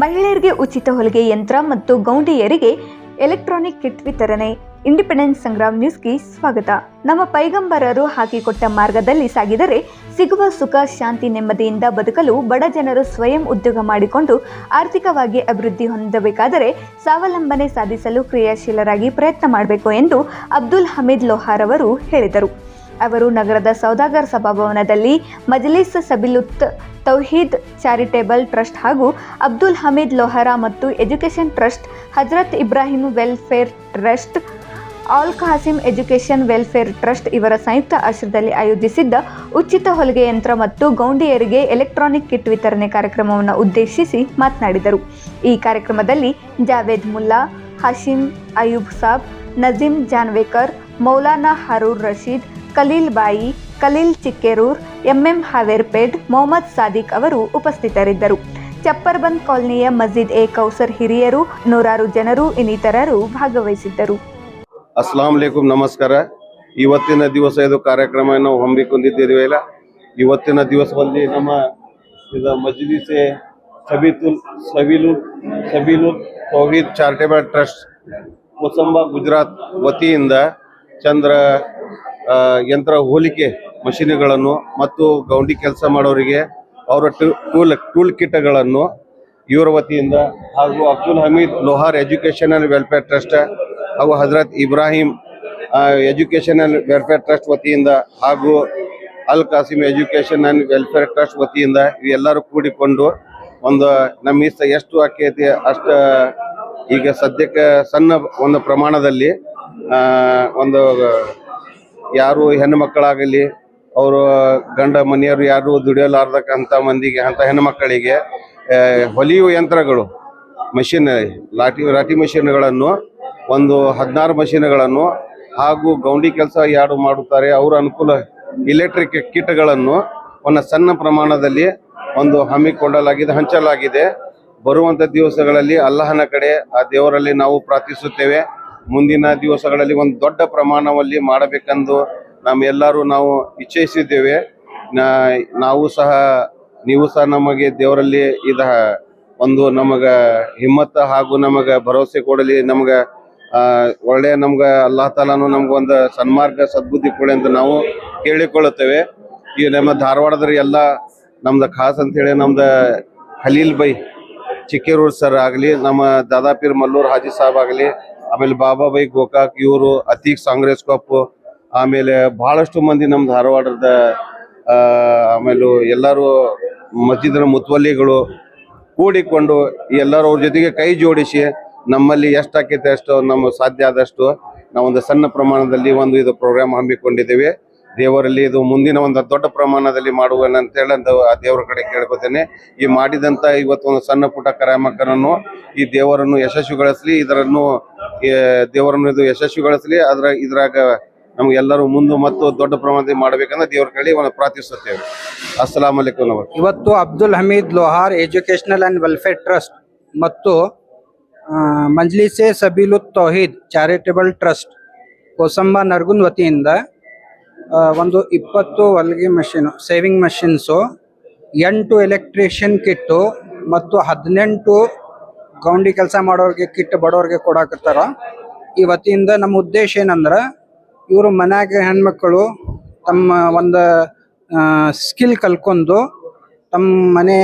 ಮಹಿಳೆಯರಿಗೆ ಉಚಿತ ಹೊಲಿಗೆ ಯಂತ್ರ ಮತ್ತು ಗೌಂಡಿಯರಿಗೆ ಎಲೆಕ್ಟ್ರಾನಿಕ್ ಕಿಟ್ ವಿತರಣೆ. ಇಂಡಿಪೆಂಡೆನ್ಸ್ ಸಂಗ್ರಾಮ್ ನ್ಯೂಸ್ಗೆ ಸ್ವಾಗತ. ನಮ್ಮ ಪೈಗಂಬರರು ಹಾಕಿಕೊಟ್ಟ ಮಾರ್ಗದಲ್ಲಿ ಸಾಗಿದರೆ ಸಿಗುವ ಸುಖ, ಶಾಂತಿ, ನೆಮ್ಮದಿಯಿಂದ ಬದುಕಲು ಬಡ ಜನರು ಸ್ವಯಂ ಉದ್ಯೋಗ ಮಾಡಿಕೊಂಡು ಆರ್ಥಿಕವಾಗಿ ಅಭಿವೃದ್ಧಿ ಹೊಂದಬೇಕಾದರೆ ಸ್ವಾವಲಂಬನೆ ಸಾಧಿಸಲು ಕ್ರಿಯಾಶೀಲರಾಗಿ ಪ್ರಯತ್ನ ಮಾಡಬೇಕು ಎಂದು ಅಬ್ದುಲ್ ಹಮೀದ್ ಲೋಹಾರ್ ಅವರು ಹೇಳಿದರು. ಅವರು ನಗರದ ಸೌದಾಗರ್ ಸಭಾಭವನದಲ್ಲಿ ಮಜಲಿಸ್ ಸಬಿಲುತ್ ತೌಹೀದ್ ಚಾರಿಟೇಬಲ್ ಟ್ರಸ್ಟ್ ಹಾಗೂ ಅಬ್ದುಲ್ ಹಮೀದ್ ಲೋಹರಾ ಮತ್ತು education trust, Hazrat Ibrahim welfare trust, Al Khasim education welfare trust ಇವರ ಸಂಯುಕ್ತ ಆಶ್ರಯದಲ್ಲಿ ಆಯೋಜಿಸಿದ್ದ ಉಚಿತ ಹೊಲಿಗೆ ಯಂತ್ರ ಮತ್ತು ಗೌಂಡಿಯರಿಗೆ ಎಲೆಕ್ಟ್ರಾನಿಕ್ ಕಿಟ್ ವಿತರಣೆ ಕಾರ್ಯಕ್ರಮವನ್ನು ಉದ್ದೇಶಿಸಿ ಮಾತನಾಡಿದರು. ಈ ಕಾರ್ಯಕ್ರಮದಲ್ಲಿ ಜಾವೇದ್ ಮುಲ್ಲಾ ಹಶೀಂ ಅಯೂಬ್ ಸಾಬ್ ನಜೀಂ ಜಾನ್ವೇಕರ್, ಮೌಲಾನಾ ಹರೂರ್ ರಶೀದ್ ಖಲೀಲ್ ಬಾಯಿ ಖಲೀಲ್ ಚಿಕ್ಕೇರೂರ್, ಎಂಎಂ ಹಾವೇರ್ಪೇಟ್ ಮೊಹಮ್ಮದ್ ಸಾದಿಕ್ ಅವರು ಉಪಸ್ಥಿತರಿದ್ದರು. ಚಪ್ಪರ್ಬಂದ್ ಕಾಲನಿಯ ಮಸ್ಜಿದ್ ಎ ಕೌಸರ್ ಹಿರಿಯರು, ನೂರಾರು ಜನರು, ಇನ್ನಿತರರು ಭಾಗವಹಿಸಿದ್ದರು. ಅಸ್ಲಾಂ ನಮಸ್ಕಾರ. ಇವತ್ತಿನ ದಿವಸ ಇದು ಕಾರ್ಯಕ್ರಮ ನಾವು ಇವತ್ತಿನ ದಿವಸದಲ್ಲಿ ನಮ್ಮ ಇದು ಮಜ್ಲಿಸೆ ಸಬೀತುಲ್ ಸಬೀಲುಲ್ ಸಬೀಲುಲ್ ಚಾರಿಟೇಬಲ್ ಟ್ರಸ್ಟ್ ಮುಸಂಬಾ ಗುಜರಾತ್ ವತಿಯಿಂದ ಚಂದ್ರ ಯಂತ್ರ ಹೋಲಿಕೆ ಮಷಿನ್ಗಳನ್ನು ಮತ್ತು ಗೌಂಡಿ ಕೆಲಸ ಮಾಡೋರಿಗೆ ಅವರ ಟೂಲ್ ಟೂಲ್ ಕಿಟ್ಗಳನ್ನು ಇವರ ವತಿಯಿಂದ ಹಾಗೂ Abdul Hameed Lohar education and welfare trust ಹಾಗೂ Hazrat Ibrahim education and welfare trust ವತಿಯಿಂದ ಹಾಗೂ Al Kasim education and welfare trust ವತಿಯಿಂದ ಇವೆಲ್ಲರೂ ಕೂಡಿಕೊಂಡು ಒಂದು ನಮ್ಮ ಈಸ ಎಷ್ಟು ಆಕೈತಿ ಅಷ್ಟ ಈಗ ಸದ್ಯಕ್ಕೆ ಸಣ್ಣ ಒಂದು ಪ್ರಮಾಣದಲ್ಲಿ ಒಂದು ಯಾರು ಹೆಣ್ಣು ಮಕ್ಕಳಾಗಲಿ, ಅವರು ಗಂಡ ಮನೆಯವರು ಯಾರು ದುಡಿಯಲಾರ್ದಕ್ಕಂಥ ಮಂದಿಗೆ, ಅಂತ ಹೆಣ್ಣು ಮಕ್ಕಳಿಗೆ ಹೊಲಿಯುವ ಯಂತ್ರಗಳು, ಮಷಿನ್ ಲಾಟಿ ರಾಟಿ ಮಷಿನ್ಗಳನ್ನು, ಒಂದು ಹದಿನಾರು ಮಷಿನ್ಗಳನ್ನು ಹಾಗೂ ಗೌಂಡಿ ಕೆಲಸ ಯಾರು ಮಾಡುತ್ತಾರೆ, ಅವರ ಅನುಕೂಲ ಇಲೆಕ್ಟ್ರಿಕ್ ಕಿಟ್ಗಳನ್ನು ಒಂದು ಸಣ್ಣ ಪ್ರಮಾಣದಲ್ಲಿ ಒಂದು ಹಮ್ಮಿಕೊಳ್ಳಲಾಗಿದೆ, ಹಂಚಲಾಗಿದೆ. ಬರುವಂಥ ದಿವಸಗಳಲ್ಲಿ ಅಲ್ಲಹನ ಕಡೆ ಆ ದೇವರಲ್ಲಿ ನಾವು ಪ್ರಾರ್ಥಿಸುತ್ತೇವೆ. ಮುಂದಿನ ದಿವಸಗಳಲ್ಲಿ ಒಂದು ದೊಡ್ಡ ಪ್ರಮಾಣದಲ್ಲಿ ಮಾಡಬೇಕೆಂದು ನಮ್ಮೆಲ್ಲರೂ ನಾವು ಇಚ್ಛಿಸಿದ್ದೇವೆ. ನಾವು ಸಹ, ನೀವು ಸಹ ನಮಗೆ ದೇವರಲ್ಲಿ ಇದ ಒಂದು ನಮಗ ಹಿಮ್ಮತ್ತ ಹಾಗೂ ನಮಗ ಭರವಸೆ ಕೊಡಲಿ, ನಮಗ ಒಳ್ಳೆಯ ಅಲ್ಲಾ ಅಲ್ಲಾಹ್ ತಾಲಾನು ಒಂದು ಸನ್ಮಾರ್ಗ, ಸದ್ಬುದ್ಧಿ ಕೊಡಿ ಅಂತ ನಾವು ಕೇಳಿಕೊಳ್ಳುತ್ತೇವೆ. ಈ ನಮ್ಮ ಧಾರವಾಡದ ಎಲ್ಲ ನಮ್ದು ಖಾಸ್ ಅಂತೇಳಿ ನಮ್ದು ಖಲೀಲ್ ಬೈ ಚಿಕ್ಕೇರೂರು ಸರ್ ಆಗಲಿ, ನಮ್ಮ ದಾದಾಪೀರ್ ಮಲ್ಲೂರ್ ಹಾಜಿ ಸಾಬ್ ಆಗಲಿ ಆಮೇಲೆ ಬಾಬಾಬಾಯಿ ಗೋಕಾಕ್ ಇವರು ಅತೀಕ್ ಕಾಂಗ್ರೆಸ್ ಕಪ್, ಆಮೇಲೆ ಬಹಳಷ್ಟು ಮಂದಿ ನಮ್ಮ ಧಾರವಾಡದ ಆಮೇಲೆ ಎಲ್ಲರೂ ಮತ್ತಿತರ ಮುತ್ವಲ್ಲಿಗಳು ಕೂಡಿಕೊಂಡು ಎಲ್ಲರೂ ಅವ್ರ ಜೊತೆಗೆ ಕೈ ಜೋಡಿಸಿ ನಮ್ಮಲ್ಲಿ ಎಷ್ಟು ಆಕೈತೆ ಅಷ್ಟು ನಮ್ಮ ಸಾಧ್ಯ ಆದಷ್ಟು ನಾವೊಂದು ಸಣ್ಣ ಪ್ರಮಾಣದಲ್ಲಿ ಒಂದು ಇದು ಪ್ರೋಗ್ರಾಮ್ ಹಮ್ಮಿಕೊಂಡಿದ್ದೇವೆ. ದೇವರಲ್ಲಿ ಇದು ಮುಂದಿನ ಒಂದು ದೊಡ್ಡ ಪ್ರಮಾಣದಲ್ಲಿ ಅಂತ ಆ ದೇವರ ಕಡೆ ಕೇಳ್ಕೊತೇನೆ. ಈ ಮಾಡಿದಂತ ಇವತ್ತು ಒಂದು ಸಣ್ಣ ಪುಟ್ಟ ಕರಾಮಕರನ್ನು ಈ ದೇವರನ್ನು ಯಶಸ್ವಿಗೊಳಿಸಲಿ, ಇದರನ್ನು ದೇವರನ್ನು ಇದು ಯಶಸ್ವಿಗೊಳಿಸಲಿ, ಅದ್ರ ಇದ್ರಾಗ ನಮ್ಗೆಲ್ಲರೂ ಮುಂದೆ ಮತ್ತು ದೊಡ್ಡ ಪ್ರಮಾಣದಲ್ಲಿ ಮಾಡಬೇಕಂದ್ರೆ ದೇವರ ಕಡೆ ಒಂದು ಪ್ರಾರ್ಥಿಸುತ್ತೇವೆ. ಅಸ್ಸಲಾಂ ಅಲೈಕುಮ್ ಇವತ್ತು Abdul Hameed Lohar educational and welfare trust ಮತ್ತು ಮಂಜ್ಲಿಸೆ ಸಬೀಲುತ್ ತೌಹೀದ್ ಚಾರಿಟೇಬಲ್ ಟ್ರಸ್ಟ್ ಕೋಸಂಬ ನರ್ಗುನ್ ವತಿಯಿಂದ ಒಂದು ಇಪ್ಪತ್ತು ಹೊಲಿಗೆ ಮಷೀನು ಸೇವಿಂಗ್ ಮಷಿನ್ಸು ಎಂಟು ಎಲೆಕ್ಟ್ರಿಷಿಯನ್ ಕಿಟ್ಟು ಮತ್ತು ಹದಿನೆಂಟು ಗೌಂಡಿ ಕೆಲಸ ಮಾಡೋರಿಗೆ ಕಿಟ್ ಬಡವ್ರಿಗೆ ಕೊಡಾಕತ್ತಾರ. ಈ ನಮ್ಮ ಉದ್ದೇಶ ಏನಂದ್ರೆ, ಇವರು ಮನ್ಯಾಗ ಹೆಣ್ಮಕ್ಳು ತಮ್ಮ ಒಂದು ಸ್ಕಿಲ್ ಕಲ್ಕೊಂಡು ತಮ್ಮ ಮನೆ,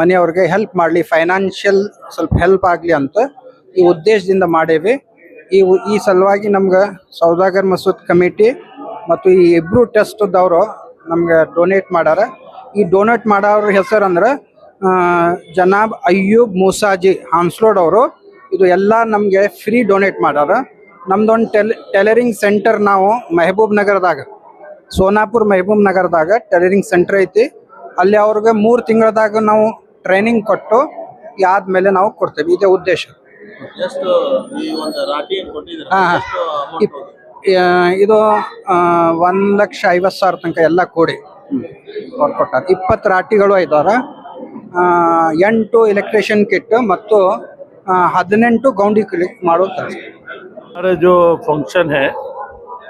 ಮನೆಯವ್ರಿಗೆ ಹೆಲ್ಪ್ ಮಾಡಲಿ ಫೈನಾನ್ಷಿಯಲ್ ಸ್ವಲ್ಪ ಹೆಲ್ಪ್ ಆಗಲಿ ಅಂತ ಈ ಉದ್ದೇಶದಿಂದ ಮಾಡೇವಿ. ಈ ಈ ಸಲುವಾಗಿ ನಮ್ಗೆ ಸೌದಾಗರ್ ಮಸೂದ್ ಕಮಿಟಿ ಮತ್ತು ಈ ಇಬ್ರು ಟೆಸ್ಟ್ದವರು ನಮಗೆ ಡೊನೇಟ್ ಮಾಡ್ಯಾರ ಈ ಡೊನೇಟ್ ಮಾಡೋರ ಹೆಸರು ಅಂದ್ರೆ ಜನಾಬ್ ಅಯ್ಯೂಬ್ ಮೂಸಾಜಿ ಹಾನ್ಸ್ಲೋಡ್ ಅವರು. ಇದು ಎಲ್ಲ ನಮಗೆ ಫ್ರೀ ಡೊನೇಟ್ ಮಾಡ್ಯಾರ ನಮ್ದೊಂದು ಟೆಲ್ ಟೈಲರಿಂಗ್ ಸೆಂಟರ್ ನಾವು ಮೆಹಬೂಬ್ ನಗರದಾಗ ಸೋನಾಪುರ್ ಮೆಹಬೂಬ್ ನಗರದಾಗ ಟೈಲರಿಂಗ್ ಸೆಂಟರ್ ಐತಿ. ಅಲ್ಲಿ ಅವ್ರಿಗೆ ಮೂರು ತಿಂಗಳದಾಗ ನಾವು ಟ್ರೈನಿಂಗ್ ಕೊಟ್ಟು ಆದ್ಮೇಲೆ ನಾವು ಕೊಡ್ತೇವೆ. ಇದೇ ಉದ್ದೇಶ. ಹಾ, ಹಾ. ಎಷ್ಟು amount ಇಪ್- ಆ, ಇದು ಆ, ಒಂದ್ ಲಕ್ಷ ಐವತ್ತು ಸಾವಿರ ತನಕ ಎಲ್ಲ ಕೂಡಿ ಅವ್ರು ಕೊಟ್ಟಾರ ಇಪ್ಪತ್ತು ರಾಟಿಗಳು ಐದಾರ ಆ, ಎಂಟು ಎಲೆಕ್ಟ್ರಿಷಿಯನ್ ಕಿಟ್ ಮತ್ತು ಆ, ಹದಿನೆಂಟು ಗೌಂಡಿ ಕ್ಲಿಕ್ ಮಾಡೋ ಕೆಲಸ हमारा जो फंक्शन है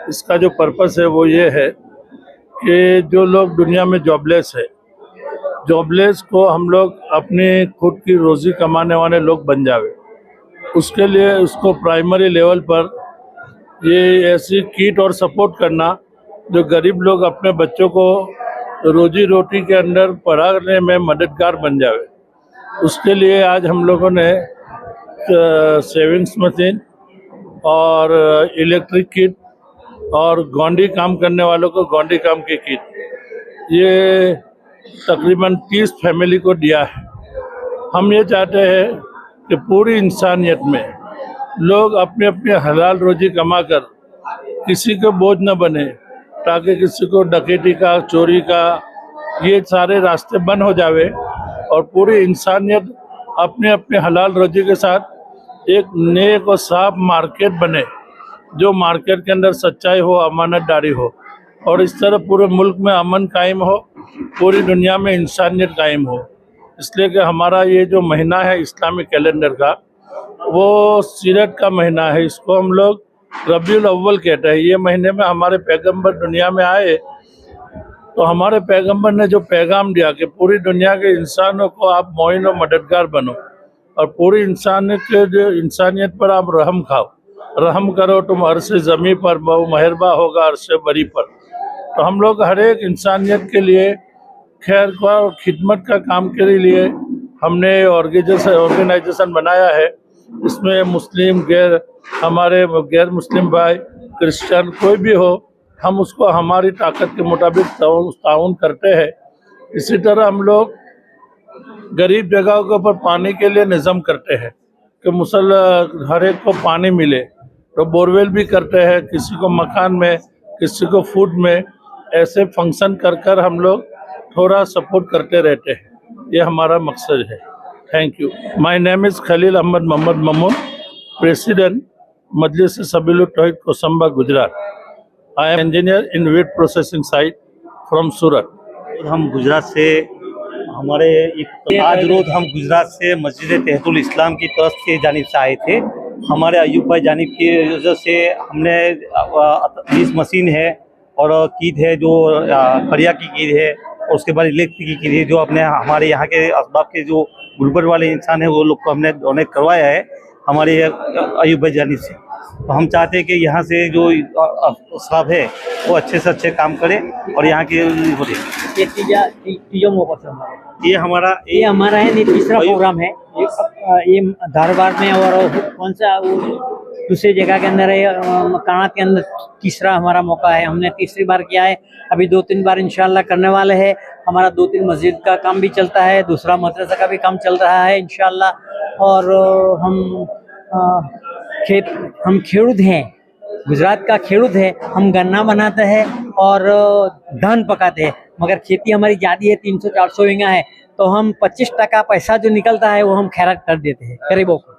इसका जो पर्पस है वो ये है कि जो लोग दुनिया में जॉबलेस है जॉबलेस को हम लोग अपने खुद की रोजी कमाने वाले लोग बन जावे उसके लिए उसको प्राइमरी लेवल पर ये ऐसी किट और सपोर्ट करना जो गरीब लोग अपने बच्चों को रोजी रोटी के अंदर पढ़ाने में मददगार बन जावे। उसके लिए आज हम लोगों ने सेविंग्स मशीन और इलेक्ट्रिक किट और गौंडी काम करने वालों को गौंडी काम की किट ये तकरीबन तीस फैमिली को दिया है। हम ये चाहते हैं कि पूरी इंसानियत में लोग अपने अपने हलाल रोजी कमाकर किसी को बोझ न बने, ताकि किसी को डकेटी का, चोरी का, ये सारे रास्ते बंद हो जावे और पूरी इंसानियत अपने अपने हलाल रोजी के साथ एक नेक और साफ़ मार्केट बने, जो मार्केट के अंदर सच्चाई हो, अमानत अमानतदारी हो और इस तरह पूरे मुल्क में अमन कायम हो, पूरी दुनिया में इंसानियत कायम हो। इसलिए कि हमारा ये जो महीना है इस्लामिक कैलेंडर का वो सीरत का महीना है, इसको हम लोग रबीउल अव्वल कहते हैं। ये महीने में हमारे पैगंबर दुनिया में आए तो हमारे पैगंबर ने जो पैगाम दिया कि पूरी दुनिया के इंसानों को आप मोइन और मददगार बनो और पूरी इंसानियत के जो इंसानियत पर आप रहम खाओ। रहम करो, तुम अरसे ज़मी पर बहु, मेहरबा होगा अरसे बरी पर। तो हम लोग हर एक इंसानियत के लिए, खैर का और खिदमत का काम के लिए हमने ऑर्गेनाइजेशन बनाया है। इसमें मुस्लिम, गैर, हमारे गैर मुस्लिम भाई, क्रिश्चियन कोई भी हो, हम उसको हमारी ताकत के मुताबिक ताउन करते हैं। इसी तरह हम लोग गरीब जगहों के ऊपर पानी के लिए निज़म करते हैं कि मुसल, हर एक को पानी मिले। तो बोरवेल भी करते हैं, किसी को मकान में, किसी को फ़ूड में, ऐसे फ़ंक्शन कर कर हम लोग थोड़ा सपोर्ट करते रहते हैं। ये हमारा मकसद है। Thank you my name is Khalil Ahmed Mohammed Mamoon president Majlis Sabeel Kosamba Gujarat I am engineer in wet processing site from Surat हम गुजरात से, हमारे एक आज रोज हम गुजरात से मस्जिद तहतुल इस्लाम की तरफ़ से जानब से आए थे। हमारे अयूब भाई जानिब की वजह से हमने बीस मशीन है और कीद है जो खड़िया की कीद है। और उसके बाद इलेक्ट्रिक की है जो अपने हमारे यहाँ के असबाब के जो गुर्बर वाले इंसान है वो लोग को हमने डोनेट करवाया है हमारे अयूब भाई जानिब से। तो हम चाहते हैं कि यहाँ से जो स्टाफ है वो अच्छे से अच्छे काम करे और यहाँ के हो रहे ये तीजा मौका हमारा ये हमारा ये हमारा है नहीं तीसरा प्रोग्राम है। ये, धारवाड़ में और कौन सा वो दूसरी जगह के अंदर है कानात के अंदर तीसरा हमारा मौका है, हमने तीसरी बार किया है। अभी दो तीन बार इंशाल्लाह करने वाले हैं। हमारा दो तीन मस्जिद का काम भी चलता है, दूसरा मदरसा का भी काम चल रहा है इंशाल्लाह। और हम खेत, हम खेड़ूत हैं, गुजरात का खेड़ूत है, हम गन्ना बनाते हैं और धान पकाते हैं। मगर खेती हमारी ज़्यादा है, तीन सौ चार सौ है तो हम पच्चीस टका पैसा जो निकलता है, वो हम खैरात कर देते हैं, गरीबों को।